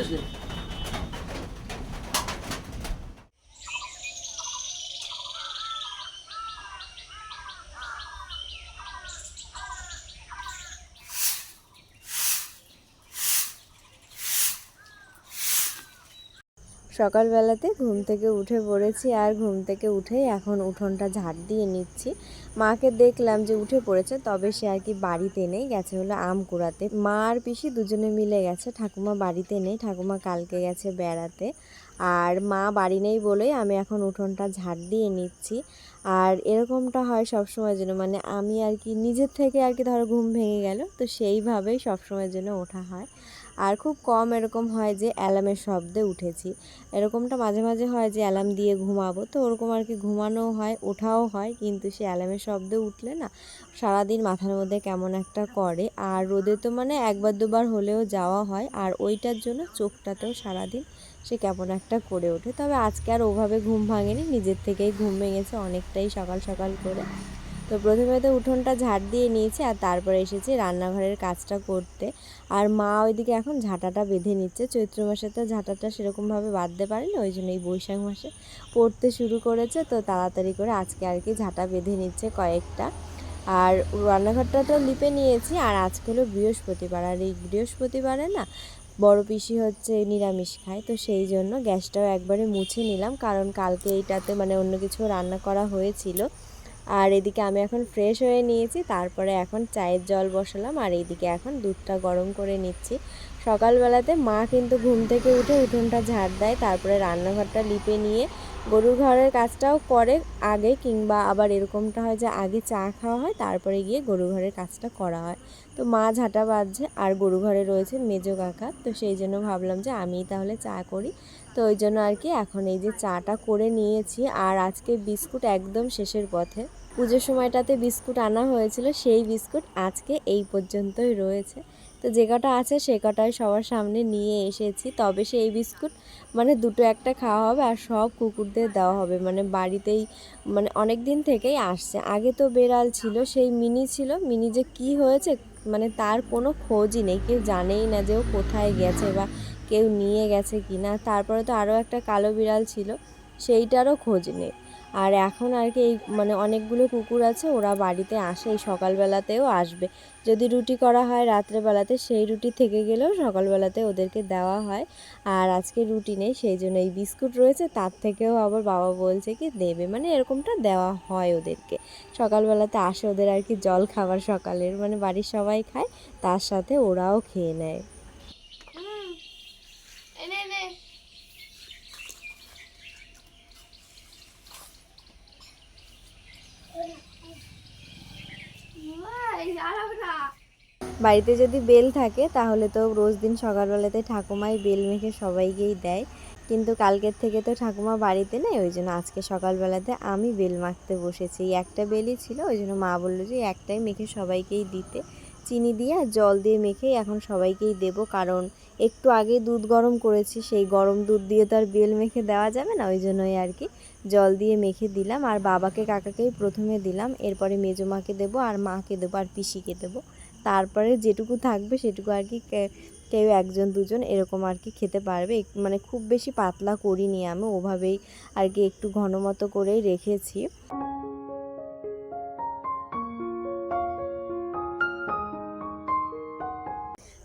আছে সকালবেলাতে ঘুম থেকে উঠে পড়েছি আর ঘুম থেকে উঠেই এখন উঠোনটা ঝাড় দিয়ে নিচ্ছি। মাকে দেখলাম যে উঠে পড়েছে, তবে সে আর কি বাড়িতে নেই, গেছে হলো আম কুড়াতে। মা আর পিসি দুজনে মিলে গেছে, ঠাকুমা বাড়িতে নেই, ঠাকুমা কালকে গেছে বেড়াতে। আর মা বাড়ি নেই বলেই আমি এখন উঠোনটা ঝাড় দিয়ে নিচ্ছি। আর এরকমটা হয় সব সবসময়ের জন্য মানে আমি আর কি নিজের থেকে আর কি ধরো ঘুম ভেঙে গেল, তো সেইভাবেই সবসময়ের জন্য ওঠা হয়। আর খুব কম এরকম হয় যে অ্যালার্মের শব্দে উঠেছি। এরকমটা মাঝে মাঝে হয় যে অ্যালার্ম দিয়ে ঘুমাবো, তো ওরকম আর কি ঘুমানোও হয়, ওঠাও হয়, কিন্তু সে অ্যালার্মের শব্দে উঠলে না সারাদিন মাথার মধ্যে কেমন একটা করে। আর রোদে তো মানে একবার দুবার হলেও যাওয়া হয়, আর ওইটার জন্য চোখটাতেও সারাদিন সে কেমন একটা করে ওঠে। তবে আজকে আর ওভাবে ঘুম ভাঙেনি, নিজের থেকেই ঘুম ভেঙেছে অনেকটাই সকাল সকাল করে। তো প্রথমে তো উঠোনটা ঝাড় দিয়ে নিয়েছি আর তারপরে এসেছি রান্নাঘরের কাজটা করতে। আর মা ওইদিকে এখন ঝাঁটাটা বেঁধে নিচ্ছে। চৈত্র মাসে তো ঝাঁটাটা সেরকমভাবে বাঁধতে পারেনি, ওই জন্য এই বৈশাখ মাসে পড়তে শুরু করেছে। তো তাড়াতাড়ি করে আজকে আর কি ঝাঁটা বেঁধে নিচ্ছে কয়েকটা। আর রান্নাঘরটা তো লিপে নিয়েছি আর আজকে হলো বৃহস্পতিবার। আর এই বৃহস্পতিবারে না বড় পিসি হচ্ছে নিরামিষ খায়, তো সেই জন্য গ্যাসটাও একবারে মুছে নিলাম। কারণ কালকে এইটাতে মানে অন্য কিছু রান্না করা হয়েছিল। আর এদিকে আমি এখন ফ্রেশ হয়ে নিয়েছি, তারপরে এখন চায়ের জল বসালাম, আর এইদিকে এখন দুধটা গরম করে নিচ্ছি। সকালবেলাতে মা কিন্তু ঘুম থেকে উঠে উঠোনটা ঝাড় দেয়, তারপরে রান্নাঘরটা লিপে নিয়ে গরুর ঘরের কাজটাও করে আগে, কিংবা আবার এরকমটা হয় যে আগে চা খাওয়া হয়, তারপরে গিয়ে গরু ঘরের কাজটা করা হয়। তো মা ঝাঁটা বাজছে আর গরু ঘরে রয়েছে মেজো কাকা, তো সেই জন্য ভাবলাম যে আমিই তাহলে চা করি। তো ওই জন্য আর কি এখন এই যে চাটা করে নিয়েছি, আর আজকে বিস্কুট একদম শেষের পথে। পুজোর সময়টাতে বিস্কুট আনা হয়েছিল, সেই বিস্কুট আজকে এই পর্যন্তই রয়েছে। তো যে কটা আছে সে কটাই সবার সামনে নিয়ে এসেছি। তবে সেই বিস্কুট মানে দুটো একটা খাওয়া হবে আর সব কুকুরদের দেওয়া হবে। মানে বাড়িতেই মানে অনেক দিন থেকেই আসছে। আগে তো বেড়াল ছিল, সেই মিনি ছিল। মিনি যে কি হয়েছে মানে তার কোনো খোঁজই নেই। কেউ জানেই না যে ও কোথায় গেছে বা কেউ নিয়ে গেছে কি না তারপরে তো আরও একটা কালো বিড়াল ছিল, সেইটারও খোঁজ নেই। আর এখন আর কি এই মানে অনেকগুলো কুকুর আছে, ওরা বাড়িতে আসে, এই সকালবেলাতেও আসবে। যদি রুটি করা হয় রাত্রেবেলাতে, সেই রুটি থেকে গেলেও সকালবেলাতে ওদেরকে দেওয়া হয়। আর আজকে রুটি নেই, সেই জন্য এই বিস্কুট রয়েছে, তার থেকেও আবার বাবা বলছে কি দেবে মানে এরকমটা দেওয়া হয় ওদেরকে। সকালবেলাতে আসে ওদের আর কি জল খাবার সকালের মানে বাড়ির সবাই খায়, তার সাথে ওরাও খেয়ে নেয় এনে নে ভাই আরাম না বাড়িতে যদি বেল থাকে, তাহলে তো রোজ দিন সকালবেলাতে ঠাকুমাই বেল মেখে সবাইকেই দেয়। কিন্তু কালকের থেকে তো ঠাকুমা বাড়িতে নেই, ওই জন্য আজকে সকালবেলাতে আমি বেল মাখতে বসেছি। একটা বেলই ছিল, ওই জন্য মা বলল যে একটাই মেখে সবাইকেই দিতে। চিনি দিয়ে আর জল দিয়ে মেখেই এখন সবাইকেই দেবো, কারণ একটু আগে দুধ গরম করেছি, সেই গরম দুধ দিয়ে তো আর বেল মেখে দেওয়া যাবে না, ওই জন্যই আর কি। জল দিয়ে মেখে দিলাম আর বাবাকে, কাকাকেই প্রথমে দিলাম। এরপরে মেজো মাকে দেবো আর মাকে দেবো আর পিসিকে দেবো। তারপরে যেটুকু থাকবে সেটুকু আর কি কেউ একজন, দুজন এরকম আর কি খেতে পারবে। মানে খুব বেশি পাতলা করিনি আমি, ওভাবেই আর কি একটু ঘন মতো করেই রেখেছি।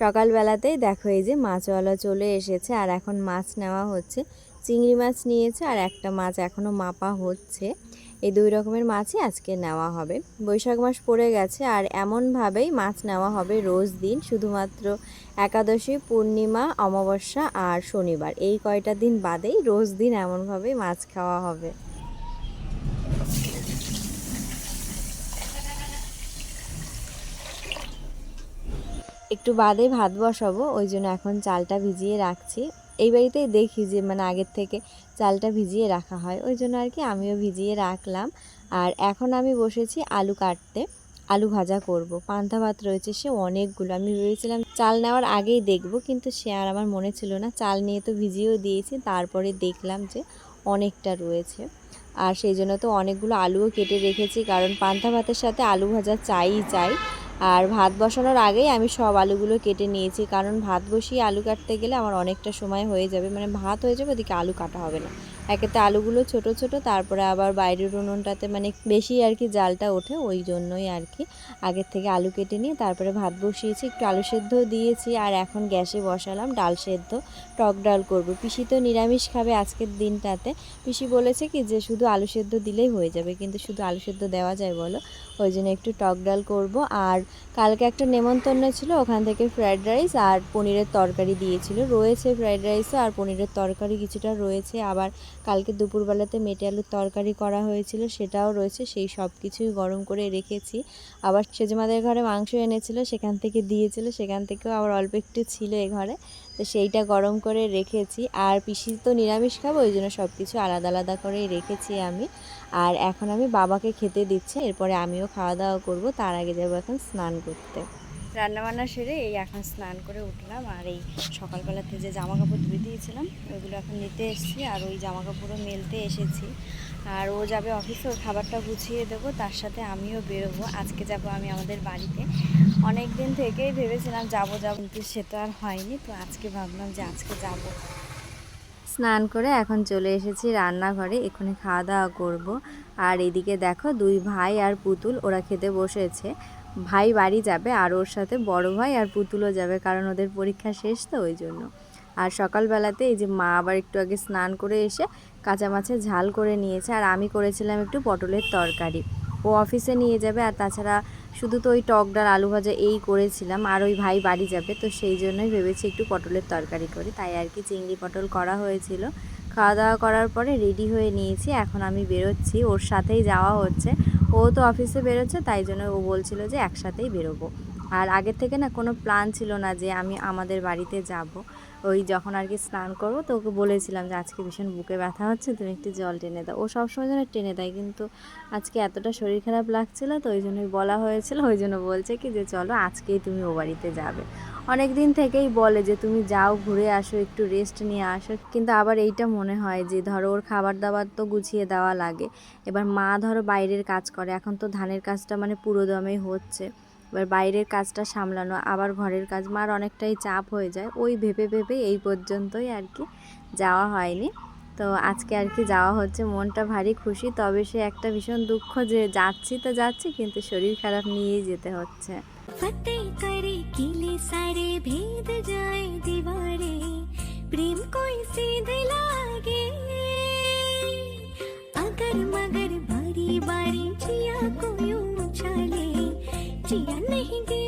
সকালবেলাতেই দেখো এই যে মাছওয়ালা চলে এসেছে আর এখন মাছ নেওয়া হচ্ছে। চিংড়ি মাছ নিয়েছে আর একটা মাছ এখনও মাপা হচ্ছে। এই দুই রকমের মাছই আজকে নেওয়া হবে। বৈশাখ মাস পড়ে গেছে আর এমনভাবেই মাছ নেওয়া হবে রোজ দিন, শুধুমাত্র একাদশী, পূর্ণিমা, অমাবস্যা আর শনিবার। এই কয়টা দিন বাদেই রোজ দিন এমনভাবেই মাছ খাওয়া হবে। একটু বাদে ভাত বসাবো, ওই জন্য এখন চালটা ভিজিয়ে রাখছি। এই বাড়িতেই দেখি যে মানে আগের থেকে চালটা ভিজিয়ে রাখা হয়। ওই জন্য আর কি আমিও ভিজিয়ে রাখলাম। আর এখন আমি বসেছি আলু কাটতে, আলু ভাজা করব। পান্তা ভাত রয়েছে, সে অনেকগুলো। আমি ভেবেছিলাম চাল নেওয়ার আগেই দেখব, কিন্তু সে আর আমার মনে ছিল না। চাল নিয়ে তো ভিজিয়েও দিয়েছি, তারপরে দেখলাম যে অনেকটা রয়েছে। আর সেই জন্য তো অনেকগুলো আলুও কেটে রেখেছি, কারণ পান্তা ভাতের সাথে আলু ভাজা চাই চাই। আর ভাত বসানোর আগেই আমি সব আলুগুলো কেটে নিয়েছি। কারণ ভাত বসিয়ে আলু কাটতে গেলে আমার অনেকটা সময় হয়ে যাবে। মানে ভাত হয়ে যাবে, ওদিকে আলু কাটা হবে না। একেতে আলুগুলো ছোট ছোট, তারপরে আবার বাইরের উনুনটাতে মানে বেশি আর কি জালটা ওঠে, ওই জন্যই আর কি। আগের থেকে আলু কেটে নিয়ে তারপরে ভাত বসিয়েছি, একটু আলু সেদ্ধ দিয়েছি। আর এখন গ্যাসে বসালাম ডাল সেদ্ধ, টক ডাল করব। পিসি তো নিরামিষ খাবে আজকের দিনটাতে। পিসি বলেছে কি যে শুধু আলু সেদ্ধ দিলেই হয়ে যাবে, কিন্তু শুধু আলু সেদ্ধ দেওয়া যায় বলো? ওই জন্য একটু টক ডাল করব। আর কালকে একটা নেমন্তন্ন ছিল, ওখান থেকে ফ্রায়েড রাইস আর পনিরের তরকারি দিয়েছিল। রয়েছে ফ্রায়েড রাইসও আর পনিরের তরকারি কিছুটা রয়েছে। আবার কালকে দুপুরবেলাতে মেটে আলুর তরকারি করা হয়েছিল, সেটাও রয়েছে। সেই সব কিছুই গরম করে রেখেছি। আবার সেজমাদের ঘরে মাংস এনেছিল, সেখান থেকে দিয়েছিল, সেখান থেকেও আবার অল্প একটু ছিল এ ঘরে। তো সেইটা গরম করে রেখেছি। আর পিসি তো নিরামিষ খাব, ওই জন্য সব কিছু আলাদা আলাদা করেই রেখেছি আমি। আর এখন আমি বাবাকে খেতে দিচ্ছি, এরপরে আমিও খাওয়া দাওয়া করব, তার আগে যাব এখন স্নান করতে। রান্নাবান্না সেরে এই এখন স্নান করে উঠলাম, আর এই সকালবেলাতে যে জামা কাপড় ধুয়ে দিয়েছিলাম ওইগুলো এখন নিতে এসেছি, আর ওই জামা কাপড়ও মেলতে এসেছি। আর ও যাবে অফিসে, ওর খাবারটা গুছিয়ে দেবো, তার সাথে আমিও বেরোবো, আজকে যাব আমি আমাদের বাড়িতে। অনেক দিন থেকেই ভেবেছিলাম যাব যাব, কিন্তু সে তো আর হয়নি, তো আজকে ভাবলাম যে আজকে যাব। স্নান করে এখন চলে এসেছি রান্নাঘরে, এখানে খাওয়া দাওয়া করব। আর এদিকে দেখো দুই ভাই আর পুতুল, ওরা খেতে বসেছে। ভাই বাড়ি যাবে, আর ওর সাথে বড় ভাই আর পুতুলও যাবে, কারণ ওদের পরীক্ষা শেষ তো ওই জন্য। আর সকালবেলাতে এই যে মা আবার একটু আগে স্নান করে এসে কাঁচা মাছের ঝাল করে নিয়েছে, আর আমি করেছিলাম একটু পটলের তরকারি। ও অফিসে নিয়ে যাবে, আর তাছাড়া শুধু তো ওই টক ডাল, আলু ভাজা এই করেছিলাম, আর ওই ভাই বাড়ি যাবে, তো সেই জন্যই ভেবেছি একটু পটলের তরকারি করি। তাই আর কি চিংড়ি পটল করা হয়েছিল। খাওয়া দাওয়া করার পরে রেডি হয়ে নিয়েছি, এখন আমি বেরোচ্ছি। ওর সাথেই যাওয়া হচ্ছে। ও তো অফিসে বেরোচ্ছে, তাই জন্য ও বলছিল যে একসাথেই বেরোবো। আর আগের থেকে না কোনো প্ল্যান ছিল না যে আমি আমাদের বাড়িতে যাব। ওই যখন আর কি স্নান করব, তো ওকে বলেছিলাম যে আজকে ভীষণ বুকে ব্যথা হচ্ছে, তুমি একটু জল টেনে দাও। ও সবসময় যেন টেনে দেয়, কিন্তু আজকে এতটা শরীর খারাপ লাগছিল, তো ওই জন্যই বলা হয়েছিল। ওই জন্য বলছে কি যে, চলো আজকেই তুমি ও বাড়িতে যাবে। অনেক দিন থেকেই বলে যে তুমি যাও, ঘুরে আসো, একটু রেস্ট নিয়ে আসো। কিন্তু আবার এইটা মনে হয় যে ধরো ওর খাবার দাবার তো গুছিয়ে দেওয়া লাগে। এবার মা ধরো বাইরের কাজ করে, এখন তো ধানের কাজটা মানে পুরো দমেই হচ্ছে। এবার বাইরের কাজটা সামলানো, আবার ঘরের কাজ, মার অনেকটাই চাপ হয়ে যায়। ওই ভেবে ভেবে এই পর্যন্তই আর কি যাওয়া হয়নি। তো আজকে আর কি যাওয়া হচ্ছে, মনটা ভারী খুশি। তবে সে একটা ভীষণ দুঃখ যে যাচ্ছি তো যাচ্ছি, কিন্তু শরীর খারাপ নিয়েই যেতে হচ্ছে। फतेह करे किले सारे भेद जाए दीवारे। प्रेम कोई सीध लागे अगर मगर बारी बारी जिया को यूँ उछाले नहीं गेंद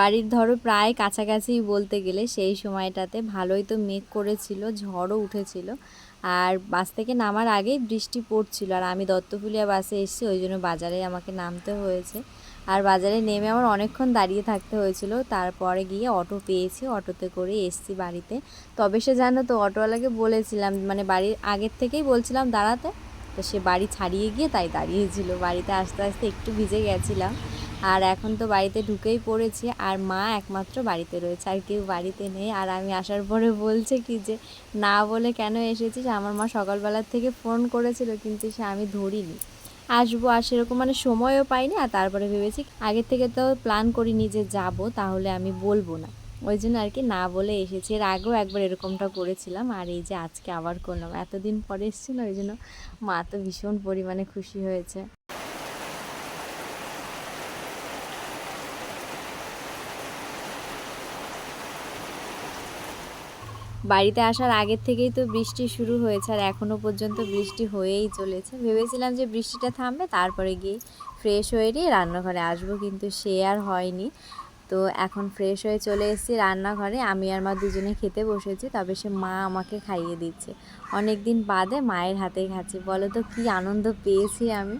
বাড়ির ধরো প্রায় কাছাকাছি বলতে গেলে সেই সময়টাতে ভালোই তো মেঘ করেছিল, ঝড়ও উঠেছিল। আর বাস থেকে নামার আগেই বৃষ্টি পড়ছিল। আর আমি দত্তফুলিয়া বাসে এসেছি, ওই জন্য বাজারে আমাকে নামতে হয়েছে। আর বাজারে নেমে আমার অনেকক্ষণ দাঁড়িয়ে থাকতে হয়েছিল। তারপরে গিয়ে অটো পেয়েছি, অটোতে করে এসছি বাড়িতে। তবে সে জানো তো, অটোওয়ালাকে বলেছিলাম মানে বাড়ির আগের থেকেই বলছিলাম দাঁড়াতে। তো সে বাড়ি ছাড়িয়ে গিয়ে তাই দাঁড়িয়েছিল। বাড়িতে আস্তে আস্তে একটু ভিজে গেছিলাম। আর এখন তো বাড়িতে ঢুকেই পড়েছি আর মা একমাত্র বাড়িতে রয়েছে আর কেউ বাড়িতে নেই। আর আমি আসার পরে বলছে কি যে, না বলে কেন এসেছিস? আমার মা সকালবেলার থেকে ফোন করেছিল, কিন্তু সে আমি ধরিনি। আসব আর সেরকম মানে সময়ও পাইনি আর তারপরে ভেবেছি আগের থেকে তো প্ল্যান করিনি যে যাব, তাহলে আমি বলব না। ওই জন্য আর কি না বলে এসেছি। এর আগেও একবার এরকমটা করেছিলাম আর এই যে আজকে আবার করলাম। এতদিন পরে এসেছি না ওই জন্য মা তো ভীষণ পরিমাণে খুশি হয়েছে। বাড়িতে আসার আগের থেকেই তো বৃষ্টি শুরু হয়েছে আর এখনও পর্যন্ত বৃষ্টি হয়েই চলেছে। ভেবেছিলাম যে বৃষ্টিটা থামবে, তারপরে গিয়ে ফ্রেশ হয়ে নিয়ে রান্নাঘরে আসব, কিন্তু সে আর হয়নি। তো এখন ফ্রেশ হয়ে চলে এসেছি রান্নাঘরে। আমি আর মা দুজনে খেতে বসেছি, তবে সে মা আমাকে খাইয়ে দিচ্ছে। অনেক দিন বাদে মায়ের হাতে খাচ্ছি। বলো তো কী আনন্দ পেয়েছি আমি।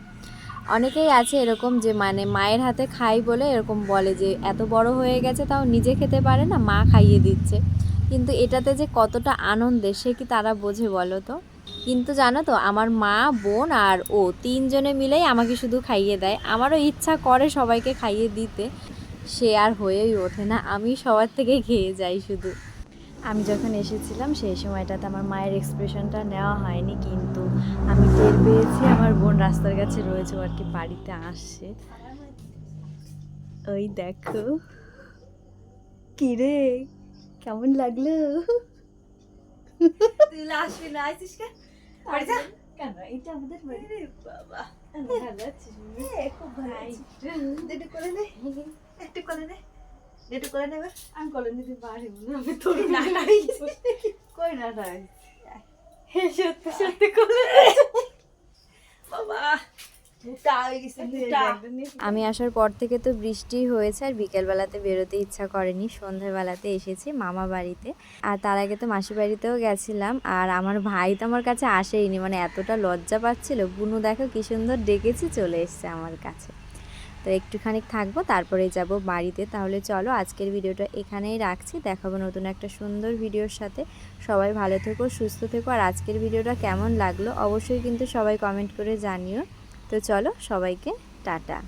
অনেকেই আছে এরকম যে মানে মায়ের হাতে খাই বলে এরকম বলে যে, এত বড় হয়ে গেছে, তাও নিজে খেতে পারে না, মা খাইয়ে দিচ্ছে। কিন্তু এটাতে যে কতটা আনন্দে, সে কি তারা বোঝে বলো তো? কিন্তু জানো তো, আমার মা, বোন আর ও তিনজনে মিলেই আমাকে শুধু খাইয়ে দেয়। আমারও ইচ্ছা করে সবাইকে খাইয়ে দিতে। সে আর হয়েই ওঠে না, আমি সবার থেকে খেয়ে যাই শুধু। আমি যখন এসেছিলাম, সেই সময়টাতে আমার মায়ের এক্সপ্রেশনটা নেওয়া হয়নি, কিন্তু আমি টের পেয়েছি আমার বোন রাস্তার কাছে রয়েছে আর কি বাড়িতে আসছে। ওই দেখো। কি রে কেমন লাগল? তুই আসবি না আসিস কেন বাড়ি যা। কেন? এটা আমাদের বাড়ি। বাবা। ভালো আছিস? খুব ভালো করে নে। একটু করে নে। একটু করে নেবে আমি কলে নিতে পারি না আমি তোর না না কই না সত্যি সত্যি করে বাবা। আমি আসার পর থেকে তো বৃষ্টি হয়েছে আর বিকেলবেলাতে বেরোতে ইচ্ছা করেনি। সন্ধ্যাবেলাতে এসেছি মামা বাড়িতে। আর তার আগে তো মাসি বাড়িতেও গেছিলাম আর আমার ভাই তো আমার কাছে আসেইনি। মানে এতটা লজ্জা পাচ্ছিল। বুনু দেখো কি সুন্দর ডেকেছি চলে এসছে আমার কাছে। তো একটুখানি থাকব তারপরে যাব বাড়িতে। তাহলে চলো আজকের ভিডিওটা এখানেই রাখছি। দেখাবো নতুন একটা সুন্দর ভিডিওর সাথে। সবাই ভালো থেকো সুস্থ থেকো। আর আজকের ভিডিওটা কেমন লাগল অবশ্যই কিন্তু সবাই কমেন্ট করে জানিও। তো চলো সবাইকে টাটা।